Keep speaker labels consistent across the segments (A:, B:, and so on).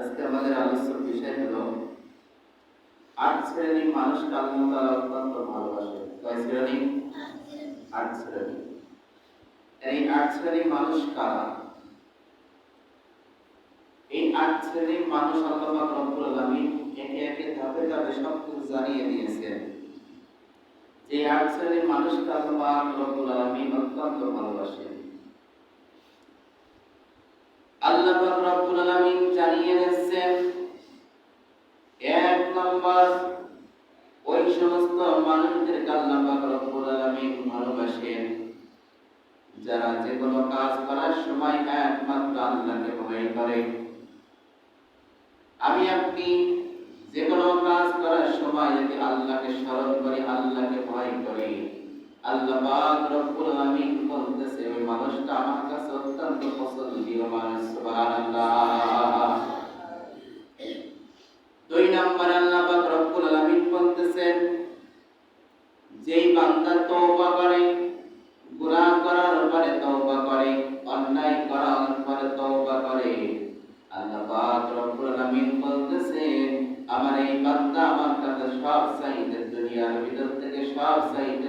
A: আজকে আমাদের আলোচ্য বিষয় হলো, আট শ্রেণির মানুষ আল্লাহ অত্যন্ত ভালোবাসে। কয় শ্রেণি? আট শ্রেণি। এই আট শ্রেণির মানুষ কারা? এই আট শ্রেণির মানুষ আল্লাহ রব্বুল আলামিন একে একে ধাপে ধাপে সব কিছু জানিয়ে দিয়েছেন। এই আট শ্রেণির মানুষকে আল্লাহ পাক রব্বুল আলামিন অত্যন্ত ভালোবাসেন আল্লাহ রব্বুল আলামিন জানিয়ে দিয়েছেন, এক নম্বর, ওই সমস্ত মানুষদেরকে আল্লাহ রব্বুল আলামিন ভালোবাসেন। যারা যে কোনো কাজ করার সময় একমাত্র আল্লাহকে ভয় করে। আমি আপনি যে কোনো কাজ করার সময় যদি আল্লাহকে স্মরণ করি, আল্লাহকে ভয় করি। আল্লাহ পাক রব্বুল আলামিন বলতেছে, ওই মানুষটা আমার কাছে অত্যন্ত পছন্দনীয় মানুষ সুবহানাল্লাহ। দুই নম্বর আল্লাহ পাক রব্বুল আলামিন বলতেছেন যেই বান্দা তওবা করে, গুনাহ করার পরে তওবা করে, অন্যায় করার পরে তওবা করে। আল্লাহ পাক রব্বুল আলামিন বলতেছেন আমার এই বান্দা আমার কাছে সব চাইতে, দুনিয়ার ভিতর থেকে সব চাইতে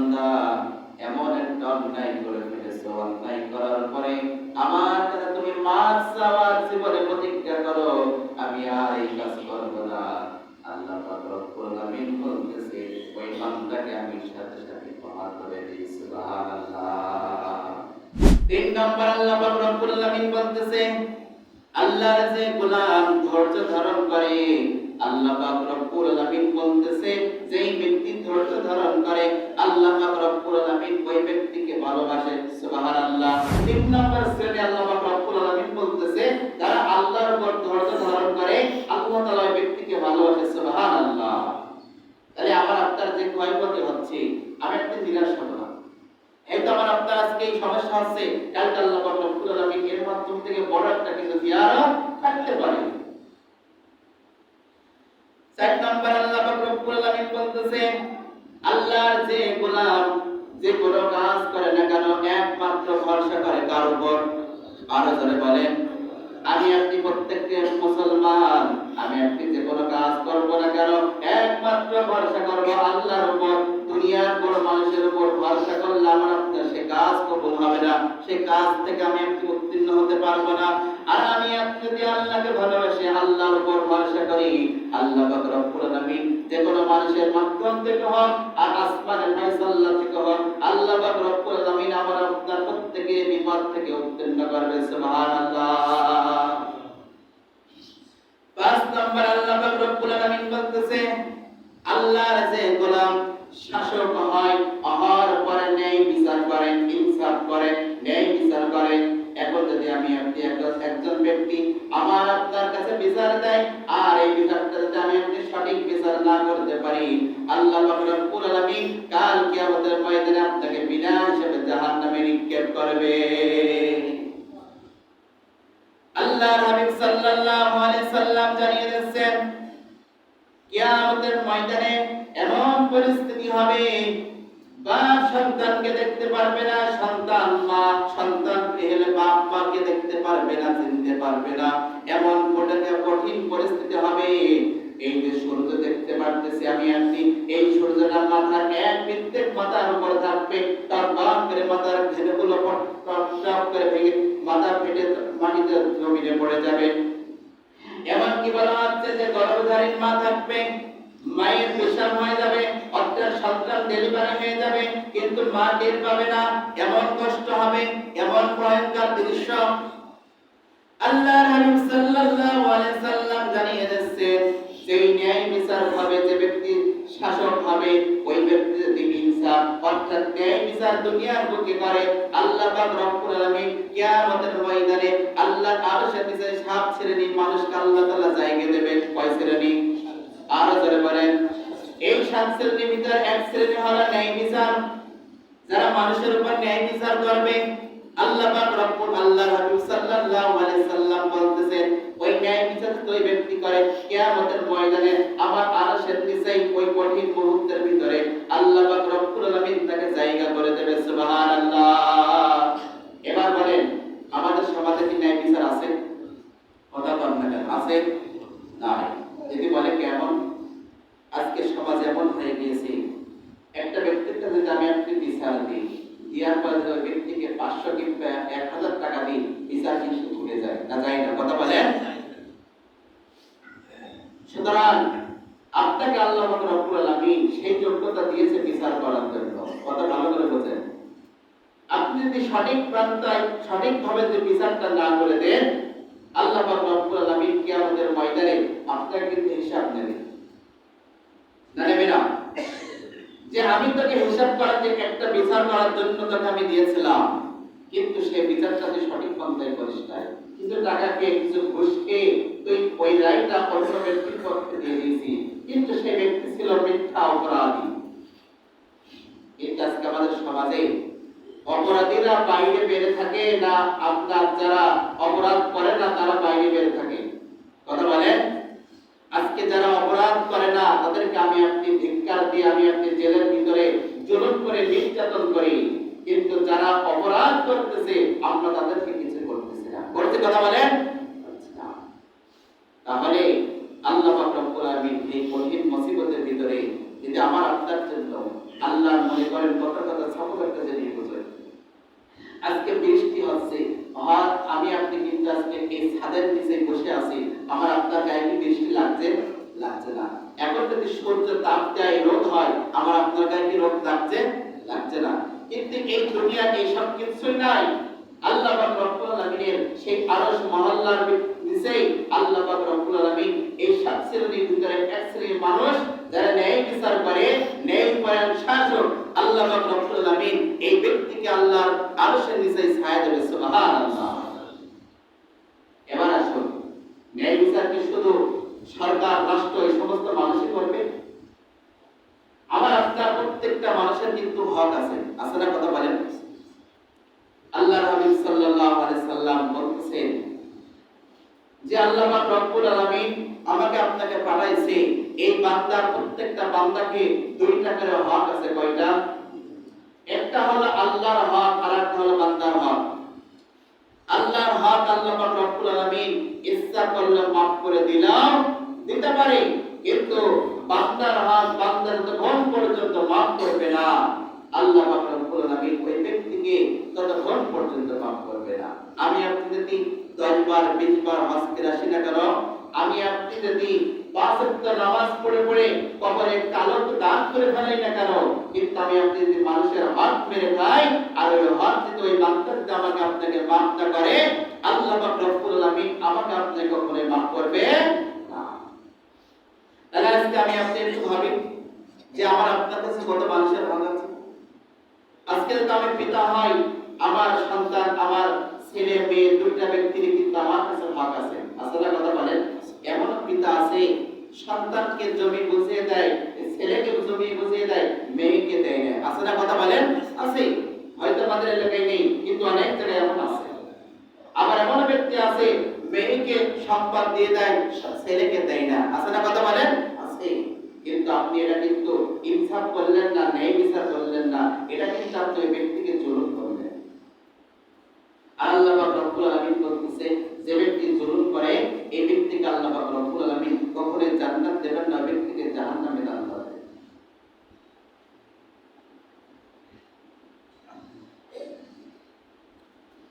A: বান্দা এমন একটা অন্যায় করে ফেলেছো, অন্যায় করার পরে আমার কাছে তুমি মাফ চাওয়ার জীবনে প্রতিজ্ঞা করো, আমি আর এই কাজ করব না। আল্লাহ পাক আলামিন বলতেছে, ওই বান্দাকে আমি সাথে সাথে ক্ষমা করে দিই, সুবহানাল্লাহ। তিন নম্বর আল্লাহ পাক আলামিন বলতেছে, আল্লাহর যে গোলাম ধৈর্য ধারণ করে, আল্লাহ পাক রব্বুল আলামিন বলতেছে, যেই ব্যক্তি ধৈর্য ধারণ করে। আল্লাহ রব্বুল আলামিন ওই ব্যক্তিকে ভালোবাসে, সুবহানাল্লাহ। তিন নম্বর শ্রেণি আল্লাহ রব্বুল আলামিন বলতেছে, যারা আল্লাহর উপর ধৈর্য ধারণ করে, আল্লাহ তাআলা ওই ব্যক্তিকে ভালোবাসে, সুবহানাল্লাহ। তাহলে আমার আপনার যে ক্ষয়ক্ষতি হচ্ছে, আমি একটু নিরাশ হব না। এই তো আমার আপনার আজকে এই সমস্যা হচ্ছে কালকে আল্লাহ রব্বুল আলামিন এর মাধ্যম থেকে বড় একটা কিন্তু জিয়ারত থাকতে পারে। চার নম্বর আল্লাহ রব্বুল আলামিন বলতেছে আল্লাহর যে গোলাম, যে কোনো কাজ করে না কেন, একমাত্র ভরসা করে কার উপর? আরও জোরে বলেন, আমি আপনি প্রত্যেককে মুসলমান, আমি আপনি যে কোনো কাজ করব না কেন, একমাত্র ভরসা করব আল্লাহর উপর, দুনিয়ার কোন মানুষের উপর ভরসা করলে আপনার সে কাজ কবুল হবে না, সে কাজ থেকে আমি আপনি উত্তীর্ণ হতে পারব না। আর আমি যদি আল্লাহকে ভালোবাসি, আল্লাহর উপর ভরসা করি, আল্লাহ রব্বুল আলামিন যে কোনো মানুষের মাধ্যম থেকে হন আর আসমানের ফাইসাল্লাহ থেকে হন আল্লাহ পাক রব্বুল আলামিন আমার আপনার প্রত্যেকের বিপদ থেকে উত্তীর্ণ করবে সুবহানাল্লাহ। করবে আল্লাহর হাবিব সাল্লাল্লাহু আলাইহি সাল্লাম জানিয়ে দিয়েছেন, কিয়ামতের ময়দানে এমন পরিস্থিতি হবে, বাপ সন্তানকে দেখতে পারবে না, সন্তান মা, সন্তান হলে বাপ মাকে দেখতে পারবে না, চিনতে পারবে না। এমন কঠিন পরিস্থিতি হবে। এই যে সূর্য দেখতে পারতেছি আমি আপনি এই সূর্যটা মাথার এক বৃত্তের মাথার উপর থাকবে, তার বাপ করে মাথার ঘেরেগুলো টপ করে ভেঙে মাথা ফেটে মাটিতে জমিনে পড়ে যাবে। এমন কি বলা হচ্ছে যে গর্ভধারীর মা থাকবে, মায়ের পেশাব হয়ে যাবে, অর্থাৎ সন্তান ডেলিভারি হয়ে যাবে, কিন্তু মা টের পাবে না। এমন কষ্ট হবে, এমন ভয়ঙ্কর দৃশ্য শাসক হবে ওই ব্যক্তির যদি ইনসাফ অর্থাৎ ন্যায় বিচার দুনিয়ার বুকে করে আল্লাহ পাক রব্বুল আলামিন কিয়ামতের ময়দানে আল্লাহ আরশের নিচে সাত শ্রেণি মানুষকে আল্লাহ তাআলা জায়গা দেবে কয় শ্রেণি আরও ধরে বলেন। এই সাত শ্রেণির ভিতর এক শ্রেণি হলো ন্যায় বিচার। যারা মানুষের উপর ন্যায় বিচার করবে আল্লাহ পাক রব্বুল আল্লাহর হাবিব সাল্লাল্লাহু আলাইহি সাল্লাম বলতেছেন, ওই ন্যায় বিচার ওই ব্যক্তি করে, কিয়ামতের ময়দানে আমার আরশের নিচে ওই কঠিন মুহূর্তের ভিতরে আল্লাহ পাক রব্বুল আলামিন তাকে জায়গা করে দেবে সুবহানাল্লাহ। এবার বলেন, আমাদের সমাজে কি ন্যায় বিচার আছে? কথা বল না আছে? নাই। যদি বলে কেমন আজকে সমাজ এমন হয়ে গিয়েছে, একটা ব্যক্তির কাছে আমি একটি বিচার দিই, দেওয়ার পরে পাঁচশো কিংবা এক হাজার টাকা দিই বিচার কিন্তু ভুলে যায় না যায় না? কথা বলেন? সুতরাং আপনাকে আল্লাহ রব্বুল আলামিন সেই যোগ্যতা দিয়েছে বিচার করার জন্য। কথা ভালো করে বোঝেন। আপনি যদি সঠিক প্রান্তায় সঠিকভাবে যদি বিচারটা না করে দেন আল্লাহ রব্বুল আলামিন কিয়ামতের ময়দানে আপনাকে কিন্তু হিসাব নেবে। না নেবে না? যে আমি তোকে হিসাব করার যে একটা বিচার করার জন্য তোকে আমি দিয়েছিলাম কিন্তু সেই বিচারটা তুই সঠিক পন্থায় করিস নাই। কিছু টাকা খেয়ে কিছু ঘুষ খেয়ে ওই রায়টা অন্য ব্যক্তির পক্ষে দিয়ে দিয়েছি। কিন্তু সেই ব্যক্তি ছিল মিথ্যা অপরাধী। কিন্তু আজকে আমাদের সমাজে অপরাধীরা বাইরে বেড়ে থাকে না, আপনার যারা অপরাধ করে না, তারা বাইরে বেড়ে থাকে। কথা বলেন? আজকে যারা অপরাধ করে না, তাদেরকে আমি আপনি ধিক্কার দিয়ে আমি আপনি জেলের ভিতরে জুলুম করে নির্যাতন করি। কিন্তু যারা অপরাধ করতেছে, আমরা তাদেরকে কিছু করতেছি না। করতে কথা বলেন। তাহলে আল্লাহ রব্বুল আলামিন এই কঠিন মুসিবতের ভিতরে যদি আমার আপনার জন্য আল্লাহ মনে করেন কত কত ছোট একটা জিনিস বুঝবেন। আজকে বৃষ্টি হচ্ছে আর আমি আপনি কিন্তু আজকে এই ছাদের নিচে বসে আছি, আমার আপনার গায়ে কি বৃষ্টি লাগছে? লাগছে না। এখন যদি সূর্য তাপ দেয় রোদ হয়, আমার আপনার গায়ে কি রোদ লাগছে? লাগছে না। কিন্তু এই দুনিয়াতে এইসব কিছুই নাই। আল্লাহ রব্বুল আলামিনের সেই আরশ মহল্লার নিচেই আল্লাহ রব্বুল আলামিন এই সাত শ্রেণির ভিতরে এক শ্রেণির মানুষ যারা ন্যায় বিচার করে, ন্যায় পরায়ণ শাসক আল্লাহ রব্বুল আলামিন এই ব্যক্তিকে আল্লাহর আরশের নিচে ছায়া দেবে। সুবহানাল্লাহ। এবার আসুন, ন্যায় বিচার কি শুধু সরকার রাষ্ট্র এই সমস্ত মানুষই করবে আমার আপনার প্রত্যেকটা মানুষের কিন্তু হক আছে? আছে না কথা বলেন? আল্লাহ হাবিব সাল্লাল্লাহু আলাইহি সাল্লাম বলতেছেন যে আল্লাহ পাক রব্বুল আলামিন আমাকে আপনাকে পাঠাইছে, এই বান্দার প্রত্যেকটা বান্দাকে দুইটা করে হক আছে। কয়টা? একটা হলো আল্লাহর হক আর একটা হলো বান্দার হক। আল্লাহর হক আল্লাহ পাক রব্বুল আলামিন ইচ্ছা করলে মাফ করে দিলাম দিতে পারে, কিন্তু বান্দার হক বান্দার ততক্ষণ পর্যন্ত মাফ করবে না। আল্লাহ রব্বুল আলামিন ওই ব্যক্তিকে ততক্ষণ পর্যন্ত মাফ করবে না। আমি আপনি যদি দশ বার বিশ বার হজ করে আসি না কেন? আমি আপনি যদি পাঁচ নামাজ পড়ে পড়ে দান করে ফেলাই না কেন? কিন্তু আমি আপনি যদি মানুষের মেরে খাই, আর ওই যদি ওই যদি আমাকে আপনাকে মাফ না করে, আল্লাহ আমাকে আপনাকে কখনোই মাফ করবে তাহলে আজকে আমি আপনি একটু ভাবি যে আমার আপনার কাছে কত মানুষের আছে? আজকে যদি আমি পিতা হই আমার সন্তান, আমার ছেলে, মেয়ে, দুইটা ব্যক্তির কিন্তু আমার কাছে হক আছে। আসলে কথা বলেন এমন পিতা আছে, সন্তানকে জমি বুঝিয়ে দেয়, ছেলেকে জমি বুঝিয়ে দেয়, মেয়েকে দেয় না। আসলে কথা বলেন আছে হয়তো আমাদের এলাকায় নেই কিন্তু অনেক জায়গায় এমন আছে আবার এমন ব্যক্তি আছে মেয়েকে সম্পদ দিয়ে দেয় ছেলেকে দেয় না আসলে কথা বলেন আছে কিন্তু আপনি এটা কিন্তু ইনসাফ করলেন না ন্যায় বিচার করলেন না এটা ওই ব্যক্তিকে জুলুম করলেন আল্লাহ রব্বুল আলামিন বলতেছে, যে ব্যক্তি জুলুম করে, এই ব্যক্তিকে আল্লাহ রব্বুল আলামিন কখনোই জান্নাত দেবেন না ব্যক্তিকে জাহান্নামে দান করবেন।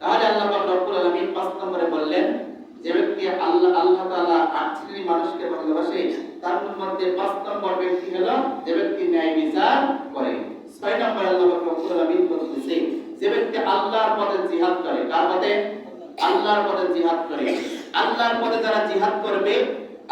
A: তাহলে আল্লাহ রব্বুল আলামিন পাঁচ নম্বরে বললেন, যে ব্যক্তি আল্লাহ আল্লাহ তাআলা আট মানুষকে ভালোবাসে, তার মধ্যে পাঁচ নম্বর ব্যক্তি হলো যে ব্যক্তি ন্যায় বিচার করে। ছয় নম্বর আল্লাহ রব্বুল আলামিন বলতেছে, যে ব্যক্তি আল্লাহর পথে জিহাদ করে, কার পথে? আল্লাহর পথে জিহাদ করে। আল্লাহর পথে যারা জিহাদ করবে,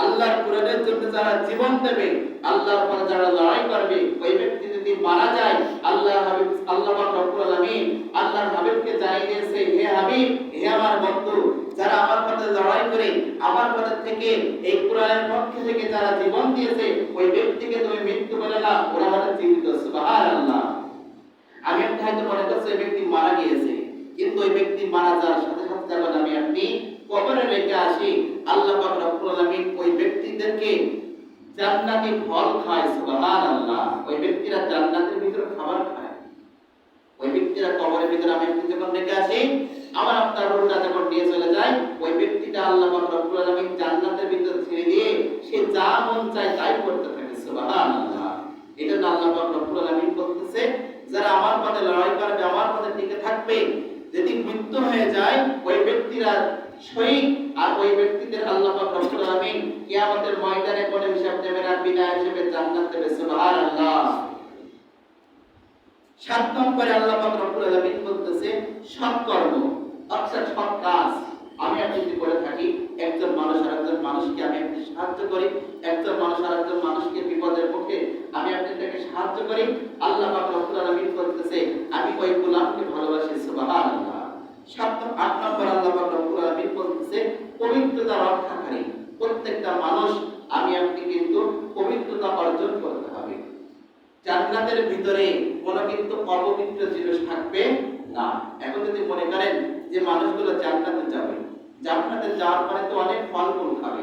A: আল্লাহর কোরআনের জন্য যারা জীবন দেবে, আল্লাহর পথে যারা লড়াই করবে, ওই ব্যক্তি যদি মারা যায় আল্লাহর হাবিব, আল্লাহ রব্বুল আলামিন আল্লাহর হাবিবকে জানিয়ে দিয়েছে, হে হাবিব, হে আমার বন্ধু, যারা আমার পথে লড়াই করে, আমার পথে থেকে এই কোরআনের পক্ষে থেকে যারা জীবন দিয়েছে, ওই ব্যক্তিকে তুমি মৃত্যু বলে না ওরা হলো জীবিত সুবহানাল্লাহ। আমি আপনি হয়তো মনে করছি, ওই ব্যক্তি মারা গিয়েছে। কিন্তু ওই ব্যক্তি মারা যাওয়ার সাথে সাথে যখন আমি আপনি কবরে রেখে আসি, আল্লাহ পাক রব্বুল আলামিন ওই ব্যক্তিদেরকে জান্নাতি ফল খায়, সুবহানাল্লাহ। ওই ব্যক্তিরা জান্নাতের ভিতরে খাবার খায়। ওই ব্যক্তিরা কবরের ভিতরে, আমি আপনি যখন রেখে আসি, আমার আপনার রোগটা যখন নিয়ে চলে যায়, ওই ব্যক্তিটা আল্লাহ পাক রব্বুল আলামিন জান্নাতের ভিতরে ছেড়ে দিয়ে সে যা মন চায় তাই করতে থাকে, সুবহানাল্লাহ। এটা না আল্লাহ পাক রব্বুল আলামিন বলতেছে, যারা আমার পথে লড়াই করবে, আমার পথে টিকে থাকবে যদি মৃত্যু হয়ে যায়, ওই ব্যক্তিরা শহীদ আর ওই ব্যক্তিদের আল্লাহ পাক রব্বুল আলামিন কিয়ামতের ময়দানে হিসাব দেবে না হিসেবে জান্নাত দেবে, সুবহানাল্লাহ। সাত নম্বরে আল্লাহ পাক রব্বুল আলামিন বলতেছে অর্থাৎ সৎ কাজ। আমি যদি করে থাকি, একজন মানুষ আর একজন মানুষকে আমি আপনি সাহায্য করি, একজন মানুষ আর একজন মানুষকে বিপদের পক্ষে আমি আপনি সাহায্য করি। আল্লাহ পাক রব্বুল আলামিন বলতেছে, আমি ওই গোলামকে ভালোবাসি, সুবহানাল্লাহ সাত নম- আট নম্বর আল্লাহ পাক রব্বুল আলামিন বলতেছে পবিত্রতা রক্ষাকারী প্রত্যেকটা মানুষ আমি আপনি কিন্তু পবিত্রতা অর্জন করতে হবে জান্নাতের ভিতরে কোনো কিন্তু অপবিত্র জিনিস থাকবে না। এখন যদি মনে করেন যে মানুষগুলো জান্নাতে যাবে, জান্নাতে যাওয়ার পরে তো অনেক ফল ফুল খাবে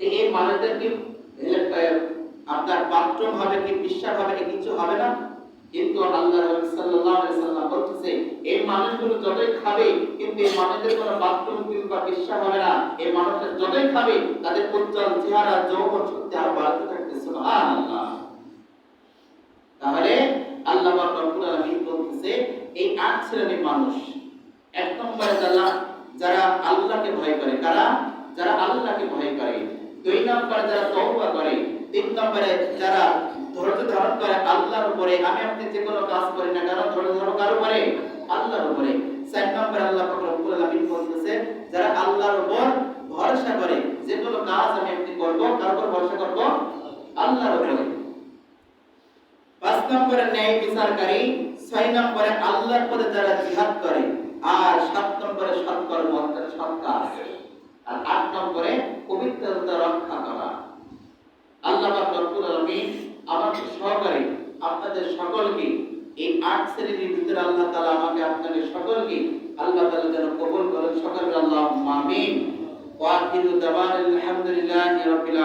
A: এই মানুষদের কি আপনার বাথরুম হবে কি, বিশ্বাস হবে কি, কিছু হবে না? কিন্তু আল্লাহ সাল্লাল্লাহু আলাইহি সাল্লাম বলতেছে, এই মানুষগুলো যতই খাবে, কিন্তু এই মানুষদের কোনো বাথরুম কিংবা বিশ্বাস হবে না। এই মানুষের যতই খাবে, তাদের উজ্জ্বল চেহারা, যৌবন শক্তি আরও বাড়তে থাকবে, সুবহানাল্লাহ। তাহলে আল্লাহ রব্বুল আলামিন বলতেছে, এই আট শ্রেণির মানুষ, এক নম্বরে যারা যারা আল্লাহকে ভয় করে, কারা? যারা আল্লাহকে ভয় করে। দুই নম্বরে যারা তওবা করে, তিন নম্বরে যারা ধৈর্য ধারণ করে আল্লাহর উপরে। আমি আপনি যে কোনো কাজ করি না কেন, ধৈর্য ধারণ কার উপরে? আল্লাহর উপরে। চার নম্বরে আল্লাহ রব্বুল আলামিন বলতেছে, যারা আল্লাহর উপর ভরসা করে, যে কোনো কাজ আমি আপনি করব, কার উপর ভরসা করব? আল্লাহর উপরে। পাঁচ নম্বরে ন্যায় বিচারকারী, ছয় নম্বরে আল্লাহর পথে যারা জিহাদ করে, আর সাত নম্বরে সৎকর্ম অর্থাৎ সৎ কাজ। আর আট নম্বরে পবিত্রতা রক্ষা করা। আল্লাহ রব্বুল আলামিন আমাকে সহকারে আপনাদের সকলকে এই আট শ্রেণির ভিতরে আল্লাহ তাআলা আমাকে আপনাদের সকলকে আল্লাহ তাআলা যেন কবুল করেন। সকলকে আল্লাহ আমিন। ওয়া আখিরু দাওয়ানা আলহামদুলিল্লাহি রাব্বিল